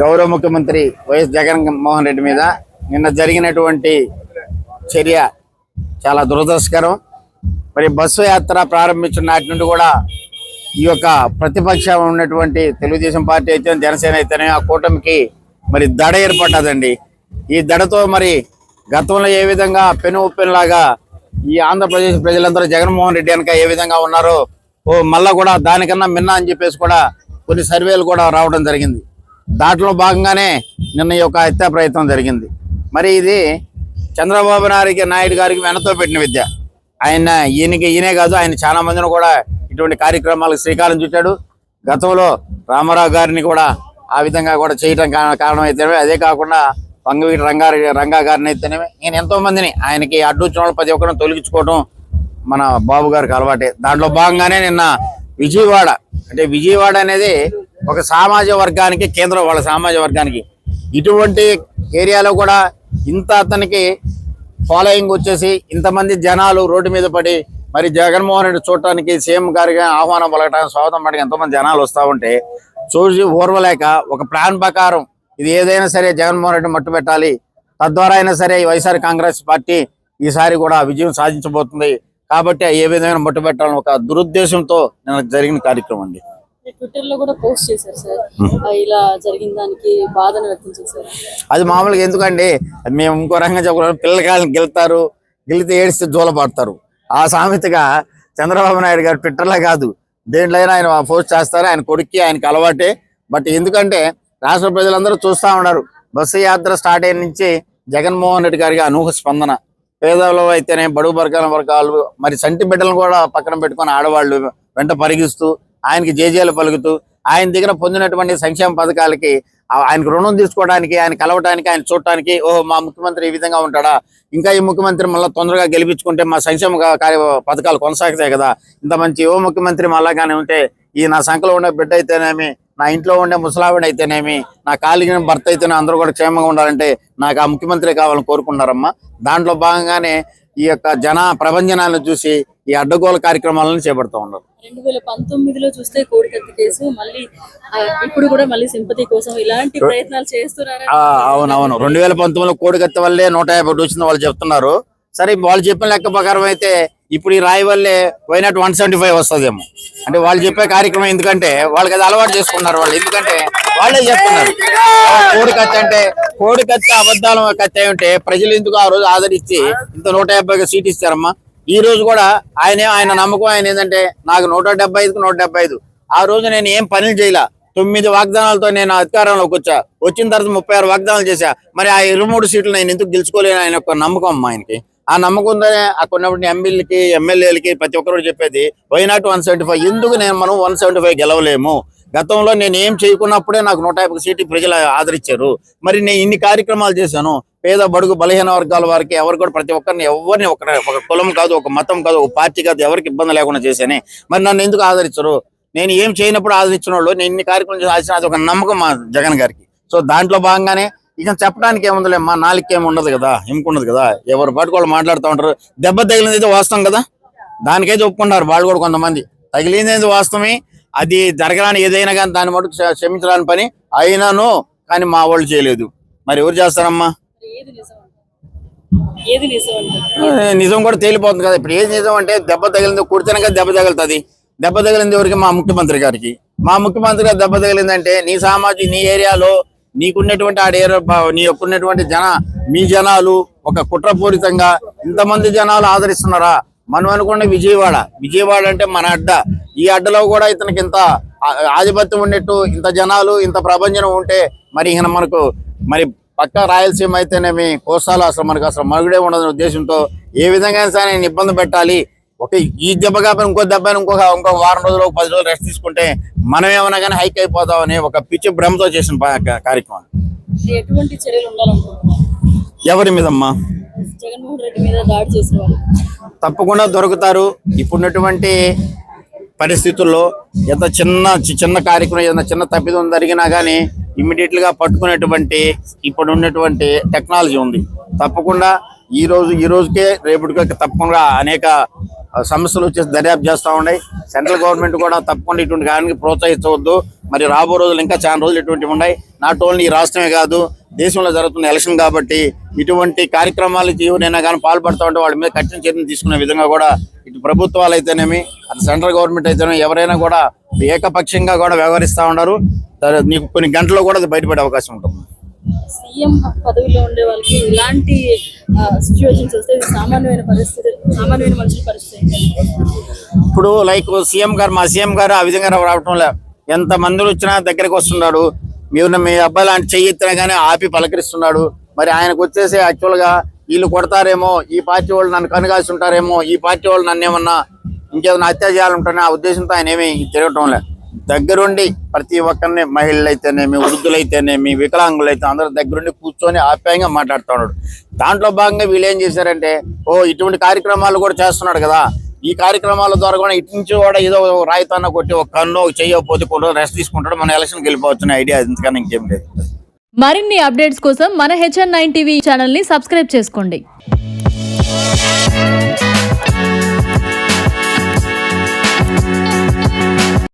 గౌరవ ముఖ్యమంత్రి వైఎస్ జగన్ మోహన్ రెడ్డి మీద నిన్న జరిగినటువంటి చర్య చాలా దురదృష్టకరం. మరి బస్సు యాత్ర ప్రారంభించిన నాటి నుండి కూడా ఈ యొక్క ప్రతిపక్షం ఉన్నటువంటి తెలుగుదేశం పార్టీ అయితే జనసేన అయితేనే ఆ కూటమికి మరి దడ ఏర్పడ్డదండి. ఈ దడతో మరి గతంలో ఏ విధంగా పెను ఉప్పెనలాగా ఈ ఆంధ్రప్రదేశ్ ప్రజలందరూ జగన్మోహన్ రెడ్డి వెనక ఏ విధంగా ఉన్నారో ఓ మళ్ళా కూడా దానికన్నా మిన్న అని చెప్పేసి కూడా కొన్ని సర్వేలు కూడా రావడం జరిగింది. దాంట్లో భాగంగానే నిన్న ఈ యొక్క హత్యా ప్రయత్నం జరిగింది. మరి ఇది చంద్రబాబు నాయుడికి నాయుడు గారికి వెనతో పెట్టిన విద్య. ఆయన ఈయనకి ఈయనే కాదు ఆయన చాలా మందిని కూడా ఇటువంటి కార్యక్రమాలకు శ్రీకారం చుట్టాడు. గతంలో రామారావు గారిని కూడా ఆ విధంగా కూడా చేయటం కా- కారణం అయితేనే అదే కాకుండా వంగవీటి రంగారి రంగా గారిని అయితేనేమి నేను ఎంతో మందిని ఆయనకి అడ్డు వాళ్ళు ప్రతి ఒక్కరిని తొలగించుకోవడం మన బాబు గారికి అలవాటే. దాంట్లో భాగంగానే నిన్న విజయవాడ అంటే విజయవాడ అనేది ఒక సామాజిక వర్గానికి కేంద్రం వాళ్ళ సామాజిక వర్గానికి. ఇటువంటి ఏరియాలో కూడా ఇంత అతనికి ఫాలోయింగ్ వచ్చేసి ఇంతమంది జనాలు రోడ్డు మీద పడి మరి జగన్మోహన్ రెడ్డి చూడటానికి సీఎం గారికి ఆహ్వానం పలకటానికి స్వాగతం పడక ఎంతోమంది జనాలు వస్తూ ఉంటే చూసి ఓర్వలేక ఒక ప్లాన్ ప్రకారం ఇది ఏదైనా సరే జగన్మోహన్ రెడ్డి మట్టు పెట్టాలి. తద్వారా అయినా సరే వైఎస్ఆర్ కాంగ్రెస్ పార్టీ ఈసారి కూడా విజయం సాధించబోతుంది. కాబట్టి ఏ విధమైన మట్టు పెట్టాలని ఒక దురుద్దేశంతో నిన్న జరిగిన కార్యక్రమం అండి. ట్విట్టర్లో కూడా పోస్ట్ చేశారు సార్. ఆ, ఇలా జరిగిన దానికి బాధను వ్యక్తం చేశారు. అది మామూలుగా ఎందుకండి మేము ఇంకో రకంగా చెప్పాలి పిల్లకాయలు గెలుతారు గెలితే ఏడిస్తే జోల పడతారు. ఆ సామెతగా చంద్రబాబు నాయుడు గారు ట్విట్టర్లో కాదు దేంట్లో అయినా ఆయన పోస్ట్ చేస్తారు ఆయన కొడుక్కి ఆయనకి అలవాటే. బట్ ఎందుకంటే రాష్ట్ర ప్రజలందరూ చూస్తూ ఉన్నారు బస్సు యాత్ర స్టార్ట్ అయిన నుంచి జగన్మోహన్ రెడ్డి గారికి అనూహ స్పందన. పేదలు అయితేనే బడుగు వర్గాల వర్గాలు మరి సంటి బిడ్డలను కూడా పక్కన పెట్టుకొని ఆడవాళ్ళు వెంట పరిగిస్తూ ఆయనకి జేజేలు పలుకుతూ ఆయన దగ్గర పొందినటువంటి సంక్షేమ పథకాలకి ఆయనకు రుణం తీసుకోవడానికి ఆయన కలవడానికి ఆయన చూడటానికి ఓహో మా ముఖ్యమంత్రి ఈ విధంగా ఉంటాడా? ఇంకా ఈ ముఖ్యమంత్రి మళ్ళీ తొందరగా గెలిపించుకుంటే మా సంక్షేమ కార్య పథకాలు కొనసాగుతాయి కదా? ఇంత మంచి యువ ముఖ్యమంత్రి మళ్ళాగానే ఉంటే ఈ నా సంఖలో ఉండే బిడ్డ అయితేనేమి నా ఇంట్లో ఉండే ముసలావిడ అయితేనేమి నా కాలిగిన భర్త అయితేనే అందరూ కూడా క్షేమంగా ఉండాలంటే నాకు ఆ ముఖ్యమంత్రి కావాలని కోరుకున్నారమ్మా దాంట్లో భాగంగానే ఈ యొక్క జన ప్రభంజనాలను చూసి ఈ అడ్డగోల కార్యక్రమాలను చేపడుతూ ఉన్నారు. రెండు వేల పంతొమ్మిదిలో చూస్తే కోడికత్తి కేసు మళ్ళీ ఇప్పుడు కూడా మళ్ళీ సింపతి కోసం ఇలాంటి ప్రయత్నాలు చేస్తున్నారని ఆ, అవునవును. రెండు వేల పంతొమ్మిదిలో కోడికత్తి వల్లే నూట యాభై వచ్చింది వాళ్ళు చెప్తున్నారు. సరే వాళ్ళు చెప్పిన లెక్క ప్రకారం అయితే ఇప్పుడు ఈ రాయి వల్లే పోయినట్టు వన్ సెవెంటీ ఫైవ్ వస్తుందేమో. అంటే వాళ్ళు చెప్పే కార్యక్రమం ఎందుకంటే వాళ్ళకి అది అలవాటు చేసుకున్నారు వాళ్ళు. ఎందుకంటే వాళ్ళే చెప్తున్నారు. కోడి కత్తి అంటే కోడి కత్తి అబద్ధాలు కత్తి ఉంటే ప్రజలు ఎందుకు ఆ రోజు ఆదరించి ఇంత నూట యాభై సీట్ ఇస్తారమ్మా? ఈ రోజు కూడా ఆయన ఆయన నమ్మకం ఆయన ఏంటంటే నాకు నూట డెబ్బై ఐదుకు నూట డెబ్బై ఐదు. ఆ రోజు నేను ఏం పనులు చేయలే? తొమ్మిది వాగ్దానాలతో నేను అధికారంలోకి వచ్చా. వచ్చిన తర్వాత ముప్పై ఆరు వాగ్దానాలు చేశా. మరి ఆ ఇరవై మూడు సీట్లు నేను ఎందుకు గెలుచుకోలేను ఆయన ఒక నమ్మకం అమ్మా ఆయనకి. ఆ నమ్మకం ఉందనే ఆ కొన్నప్పుడు ఎమ్మెల్యేలకి ప్రతి ఒక్కరు చెప్పేది why not one seventy five ఎందుకు నేను మనం వన్ సెవెంటీ ఫైవ్ గెలవలేము? గతంలో నేను ఏం చేయకున్నప్పుడే నాకు నూట యాభై సీట్లు ప్రజలు ఆదరించారు. మరి నేను ఇన్ని కార్యక్రమాలు చేశాను. పేద బడుగు బలహీన వర్గాల వారికి ఎవరు కూడా ప్రతి ఒక్కరిని ఎవరిని ఒక ఒక కులం కాదు ఒక మతం కాదు ఒక పార్టీ కాదు ఎవరికి ఇబ్బంది లేకుండా చేశాను. మరి నన్ను ఎందుకు ఆదరించరు? నేను ఏం చేయనప్పుడు ఆదరించిన వాళ్ళు నేను ఇన్ని కార్యక్రమాలు చేసిన అది ఒక నమ్మకం మా జగన్ గారికి. సో దాంట్లో భాగంగానే ఇక చెప్పడానికి ఏముందిలే మా నాలుగుకి ఏమి ఉండదు కదా ఉండదు కదా. ఎవరు పాటు వాళ్ళు మాట్లాడుతూ ఉంటారు. దెబ్బ తగిలింది అయితే వాస్తవం కదా. దానికైతే ఒప్పుకుంటారు వాళ్ళు కూడా కొంతమంది. తగిలింది అయితే వాస్తవమే. అది జరగడానికి ఏదైనా కానీ దాన్ని మటుకు క్ష- క్షమించడానికి పని అయినాను కానీ మా వాళ్ళు చేయలేదు. మరి ఎవరు చేస్తారమ్మా? నిజం కూడా తేలిపోతుంది కదా. ఇప్పుడు ఏది నిజం అంటే దెబ్బ తగిలింది కుడితేనే కదా దెబ్బ తగులుతుంది. దెబ్బ తగిలింది ఎవరికి? మా ముఖ్యమంత్రి గారికి. మా ముఖ్యమంత్రి గారు దెబ్బ తగిలిందంటే నీ సామాజిక నీ ఏరియాలో నీకున్నటువంటి ఆడేర ఏరియా బ- నీ యొక్కున్నటువంటి జన మీ జనాలు ఒక కుట్రపూరితంగా ఇంతమంది జనాలు ఆదరిస్తున్నారా? మనం అనుకున్న విజయవాడ విజయవాడ అంటే మన అడ్డ. ఈ అడ్డలో కూడా ఇతనికి ఇంత ఆధిపత్యం ఉన్నట్టు ఇంత జనాలు ఇంత ప్రభంజనం ఉంటే మరి ఈయన మనకు మరి పక్క రాయలసీమ అయితేనేమి కోస్తాలు అసలు మనకు అసలు మరుగుడే ఉండదనే ఉద్దేశంతో ఏ విధంగా సరే ఇబ్బంది పెట్టాలి. ఒక ఈ దెబ్బ కాకపోయినా ఇంకో దెబ్బ ఇంకొక ఇంకో వారం రోజులు పది రోజులు రెస్ట్ తీసుకుంటే మనం ఏమైనా కానీ హైక్ అయిపోతామని ఒక పిచ్చి భ్రమతో చేసిన కార్యక్రమం. ఎవరి మీదమ్మా? తప్పకుండా దొరుకుతారు. ఇప్పుడున్నటువంటి పరిస్థితుల్లో ఎంత చిన్న చిన్న కార్యక్రమం ఏదైనా చిన్న తప్పిదం జరిగినా కానీ ఇమ్మీడియట్గా పట్టుకునేటువంటి ఇప్పుడు ఉన్నటువంటి టెక్నాలజీ ఉంది. తప్పకుండా ఈ రోజు ఈ రోజుకే రేపటికే తప్పకుండా అనేక సమస్యలు వచ్చేసి దర్యాప్తు చేస్తూ ఉన్నాయి. సెంట్రల్ గవర్నమెంట్ కూడా తప్పకుండా ఇటువంటి కార్యానికి ప్రోత్సహించవద్దు. మరి రాబో రోజులు ఇంకా చాలా రోజులు ఇటువంటివి ఉన్నాయి. నాట్ ఓన్లీ ఈ రాష్ట్రమే కాదు దేశంలో జరుగుతున్న ఎలక్షన్ కాబట్టి ఇటువంటి కార్యక్రమాలు ఎవరైనా కానీ పాల్పడుతూ ఉంటే వాళ్ళ మీద కఠిన చర్యలు తీసుకునే విధంగా కూడా ఇటు ప్రభుత్వాలు అయితేనేమి అటు సెంట్రల్ గవర్నమెంట్ అయితేనేమి ఎవరైనా కూడా ఏకపక్షంగా కూడా వ్యవహరిస్తూ ఉన్నారు. నీకు కొన్ని గంటల్లో కూడా అది బయటపడే అవకాశం ఉంటుంది. సీఎం పదవిలో ఉండే వాళ్ళకి ఇలాంటి సిచ్యువేషన్స్ వస్తే ఇది సామాన్యమైన పరిస్థితి సామాన్యమైన మనుషుల పరిస్థితి ఇప్పుడు లైక్ సీఎం గారు మా సీఎం గారు ఆ విధంగా రావటం లే ఎంత మందులు వచ్చినా దగ్గరికి వస్తున్నాడు. మీరు మీ అబ్బాయి లాంటి చెయ్యి ఎత్తినా కానీ ఆపి పలకరిస్తున్నాడు. మరి ఆయనకు వచ్చేసి యాక్చువల్గా వీళ్ళు కొడతారేమో ఈ పార్టీ వాళ్ళు నన్ను కనుగాల్సి ఉంటారేమో ఈ పార్టీ వాళ్ళు నన్ను ఏమన్నా ఇంకేమైనా హత్య చేయాలంటారని ఆ ఉద్దేశంతో ఆయన ఏమీ తిరగటం లేదు దగ్గరుండి ప్రతి ఒక్కరిని మహిళలు అయితేనేమి వృద్ధులైతేనేమి వికలాంగులు అయితే అందరూ దగ్గరుండి కూర్చొని ఆప్యాయంగా మాట్లాడుతున్నాడు దాంట్లో భాగంగా వీళ్ళు ఏం చేశారంటే ఓ ఇటువంటి కార్యక్రమాలు కూడా చేస్తున్నాడు కదా. ఈ కార్యక్రమాల ద్వారా కూడా ఇటు నుంచి కూడా ఏదో ఒక కొట్టి ఒక కన్ను చేయకపోతే కూడా రెస్ట్ తీసుకుంటాడు. మన ఎలక్షన్కి వెళ్ళిపోవచ్చు ఐడియా ఇంతకన్నా ఇంకేం లేదు. మరిన్ని అప్డేట్స్ కోసం మన హెచ్ఎన్ నైన్ టీవీ ఛానల్ని సబ్స్క్రైబ్ చేసుకోండి.